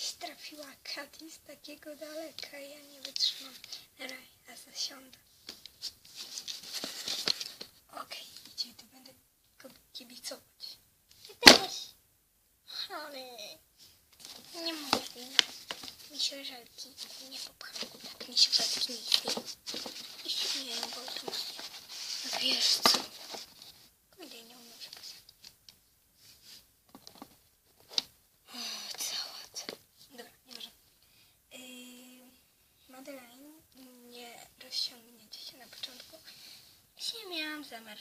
byś trafiła Kati z takiego daleka. Ja nie wytrzymam. Dobra, ja zasiądę. Okej, gdzie tu będę ko- kibicować? Ty też. Ale nie można. Mi się żelki nie popchały. Tak mi się żelki nie chwieją. I śmieją w automacie. Wiesz co? Kurde, nie umiem się posadzić. O, cała co. Dobra, nieważne. Yy, Madeleine, nie rozciągniecie się na początku. Jeśli miałam zamiar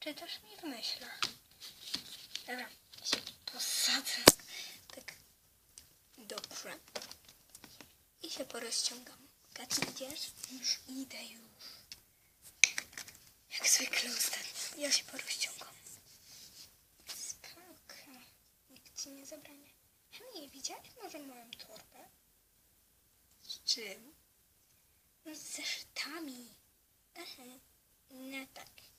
Czy też mi w myślach. Dobra, się posadzę. Tak. Dobrze. I się porozciągam. Kaci, idziesz? Już idę już. Jak zwykle ostatnio. Ja się porozciągam. Spoko. Nikt ci nie zabrania. Hej, widziałeś może moją torbę? Z czym? No z zeszytami. Aha. No tak.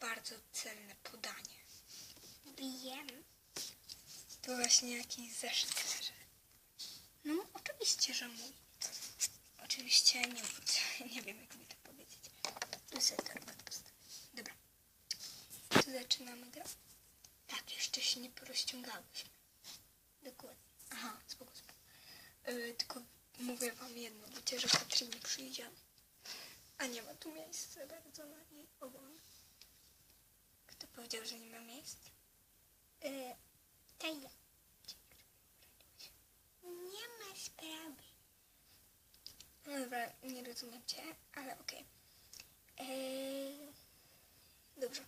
Bardzo celne podanie. Wiem. To właśnie jakiś zeszyt leży. No oczywiście, że mój. Oczywiście nie mój. Nie wiem jak mi to powiedzieć. Tu sobie torbę postawię. Dobra. To zaczynamy grę. Tak, jeszcze się nie porozciągałyśmy. Dokładnie. Aha, spoko, spoko. Yy, tylko mówię wam jedno, wiecie, że Katrin nie przyjdzie. A nie ma tu miejsca bardzo na. Kto powiedział, że nie ma miejsca? Yy, to ja. Nie ma sprawy. No dobra, nie rozumiem cię, ale okej. Eee, dobrze,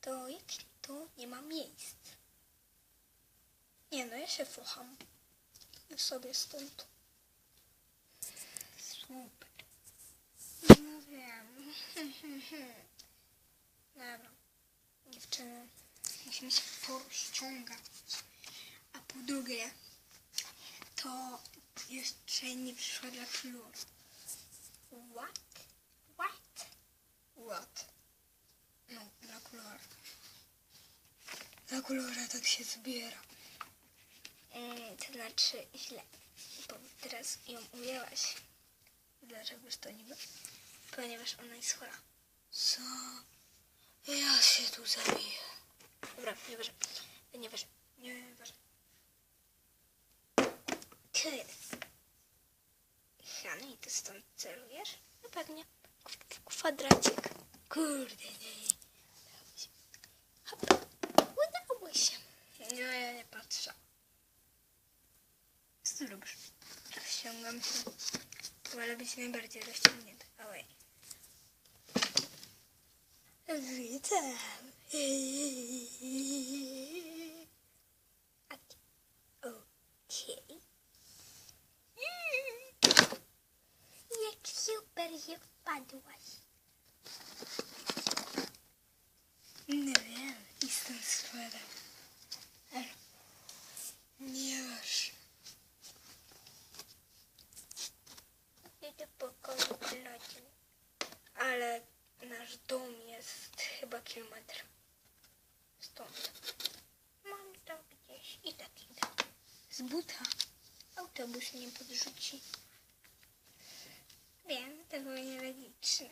to jak tu nie ma miejsc? Nie no, ja się focham. Idę sobie stąd. Super. No wiem. Dobra. Musimy się porozciągać. A po drugie, to jeszcze nie przyszła dla koloru. What? What? What? No, dla kolora. Dla kolora tak się zbiera. Mm, to znaczy źle, bo teraz ją ujęłaś. Dlaczegoż to niby? Ponieważ ona jest chora. Co? Ja się tu zabiję. Dobra, nieważne. Nieważne. Nieważne. Ty. Hany, ty stąd celujesz? No pewnie. Kwadracik. Kurde, nie, nie. Hop. Udało się. No ja nie patrzę. Co ty robisz? Rozciągam się. Wolę być najbardziej rozciągnięty. Ałej. Witam. Okej. Jak super, że wpadłaś. Nie wiem, i stąd składam. Ale nie masz. Idę do pokoju Klodzi. Ale nasz dom jest chyba kilometr stąd. Mam to gdzieś. I tak idę. Z buta. Autobus nie podrzuci. Wiem, to było nielogiczne.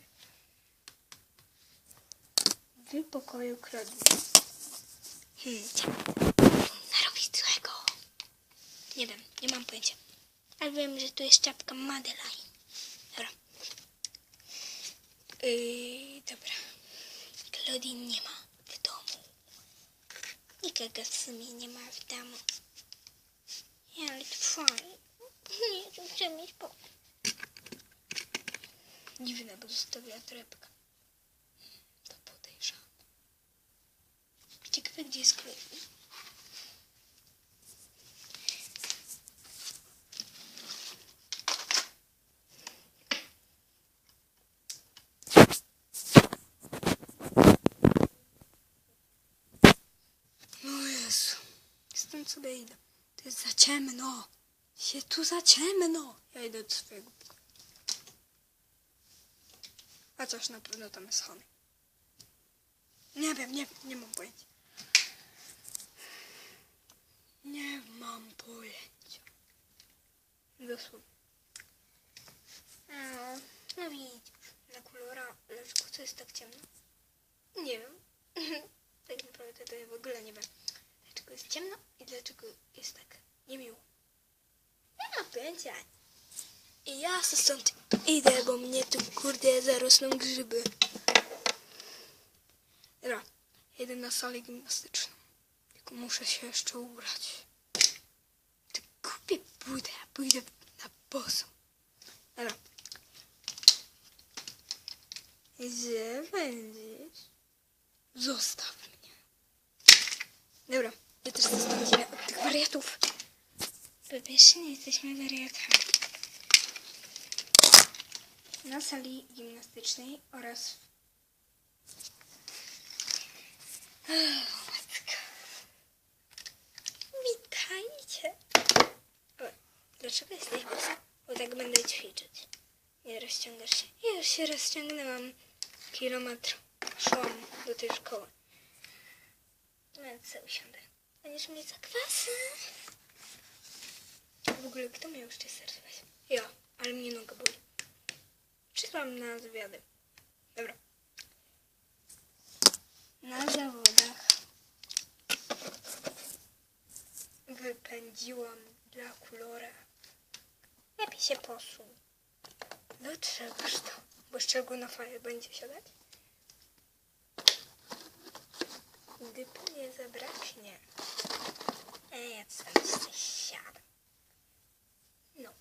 W pokoju kradnie. Hmm, narobić złego? Nie wiem, nie mam pojęcia. Ale wiem, że tu jest czapka Madeline. Dobra. Yy, dobra. Claudine nie ma w domu. Nikogo w sumie nie ma w domu. Ja, ale fajnie. Nie, chcę mieć pokój. Dziwne, bo zostawiła torebkę. To podejrzane. Ciekawe, gdzie jest Claudine. O Jezu. Sobie idę. To jest za ciemno. Się tu za ciemno. Ja idę do swojego. A coś na pewno tam jest Hany. Nie wiem, nie nie mam pojęcia. Nie mam pojęcia. Dosłownie. No, no widzisz, na kolora, dlaczego co jest tak ciemno? Nie wiem. tak naprawdę to ja w ogóle nie wiem. Dlaczego jest ciemno i dlaczego jest tak niemiło. Nie mam pojęcia. I ja stąd idę, bo mnie tu kurde zarosną grzyby. Dobra, jedę na salę gimnastyczną. Tylko muszę się jeszcze ubrać. Ty kupię budę, pójdę na boso. Dobra. Gdzie będziesz? Zostaw mnie. Dobra, ja też zostawię od tych wariatów. Wybierz, nie jesteśmy wariatami. Na sali gimnastycznej oraz Ech, Matka. Witajcie. O, dlaczego jesteś bosa? Bo tak będę ćwiczyć. Nie rozciągasz się. Ja już się rozciągnęłam. Kilometr szłam do tej szkoły. No co usiądę. Będziesz mieć zakwasy. W ogóle kto miał jeszcze serwować? Ja, ale mnie noga boli. Czytam na zwiady. Dobra. Na zawodach wypędziłam dla kolora. Lepiej się posuń. Dlaczegoż to? Bo czego na faję będzie siadać? Gdy nie zabraknie. Ej, ja się siadam. No.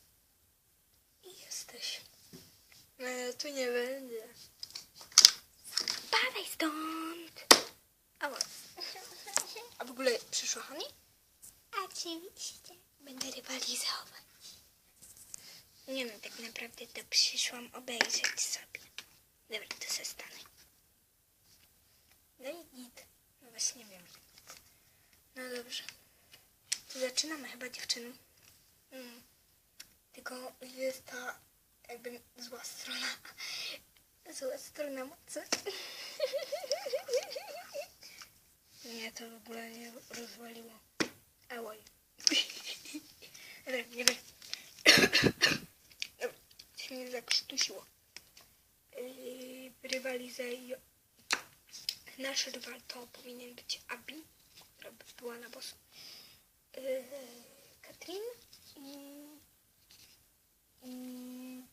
I jesteś. Ale tu nie będzie. Spadaj stąd! Ała. A w ogóle przyszła Hani? Oczywiście. Będę rywalizować. Nie no, tak naprawdę to przyszłam obejrzeć sobie. Dobra, to se stanę. No i git. No właśnie wiem. No dobrze. To zaczynamy chyba dziewczyny. Mm. Tylko jest ta jakby zła strona. Zła strona mocy. Nie, to w ogóle nie rozwaliło. Ałaj. Dobra, nie wiem. Dobra, się mnie zakrztusiło. Yy, rywalizaj. Nasz rywal to powinien być Abi, która by była na bosu. Yy, Katrin i... i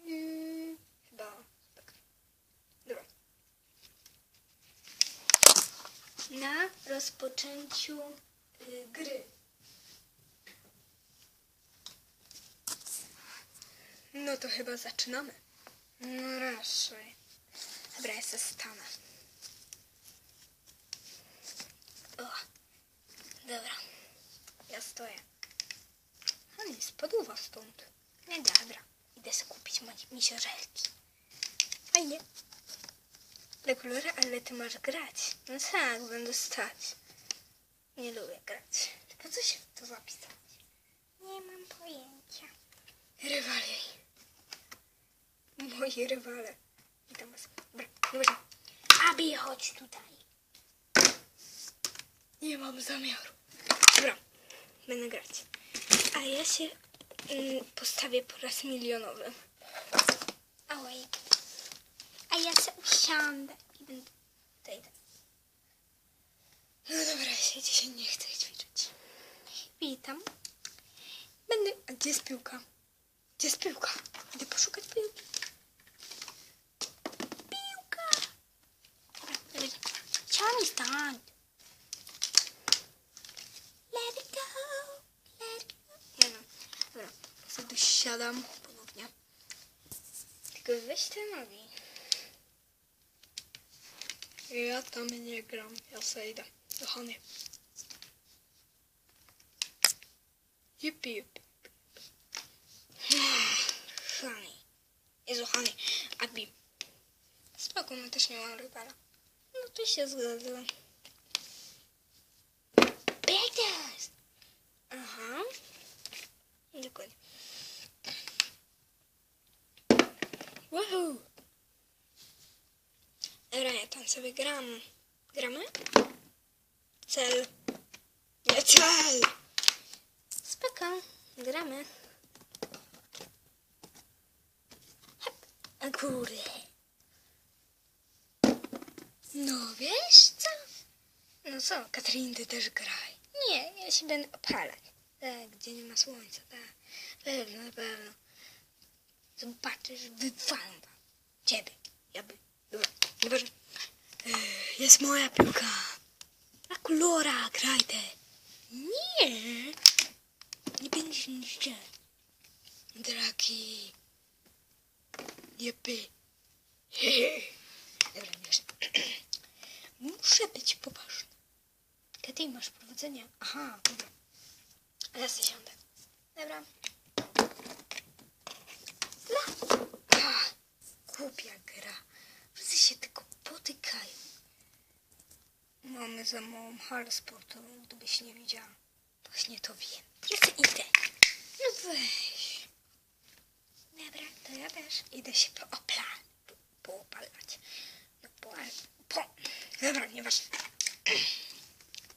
yy, chyba tak. Dobra. Na rozpoczęciu y, gry. No to chyba zaczynamy. No raczej. Dobra, ja se stanę. O, dobra. Ja stoję. A nie, spadła stąd. Nie, dobra. Idę sobie kupić misiożelki. Fajnie. Dla kolory, ale ty masz grać. No tak, będę stać. Nie lubię grać. Po co się to zapisać? Nie mam pojęcia. Rywale. Moi rywale. Witam was. Dobra. Abi, chodź tutaj. Nie mam zamiaru. Dobra, będę grać. A ja się mm, postawię po raz milionowy. Oj. A ja se usiądę. I będę tutaj. No dobra, się dzisiaj nie chcę ćwiczyć. Witam. Będę... A gdzie jest piłka? Gdzie jest piłka? Idę poszukać piłki. Piłka! Dobra, stąd. Siadam ponownie. Tylko weź te nogi. Ja tam nie gram, ja sobie idę do Hany. Jupi, jupi. Hany. Jezu, Hany. Abi. Spoko, no też nie mam rywala. No to się zgadza. Biegniesz. Aha. Dokładnie. Sobie gram. Gramy? Cel. Nie cel! Spoko, gramy. Hep. A kurde. No wiesz co? No co, Katrin, ty też graj. Nie, ja się będę opalać. Tak, gdzie nie ma słońca, tak. Pewno, na pewno. Zobaczysz, wywalam wam. Ciebie. Ja by... Dobra, nieważne. Jest moja piłka. A kolora, graj te. Nie. Nie będziesz niszczy. Draki. Jepy. Dobra, nieważne. Muszę być poważny. Katy, masz prowadzenie. Aha, dobra. A ja sobie siądę. Dobra. Gra. A, głupia gra. Wszyscy się tylko potykają. Mamy za małą halę sportową, gdybyś nie widziała. Właśnie to wiem. Sobie idę. No weź. Dobra, to ja też idę się poopla- poopalać. No po, po. Dobra, nieważne.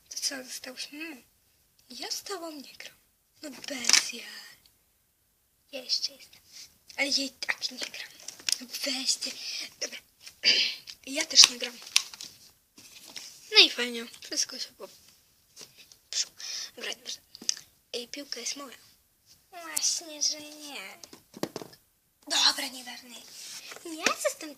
To co, zostałyśmy? my? Ja z tobą nie gram. No bez ja. Ja jeszcze jestem. Ale i tak nie gram. No weźcie. Dobra. Ja też nie gram. No i fajnie. Wszystko się po... Dobra, nieważne. Ej, piłka jest moja. Właśnie, że nie. Dobra, nieważne. Ja jestem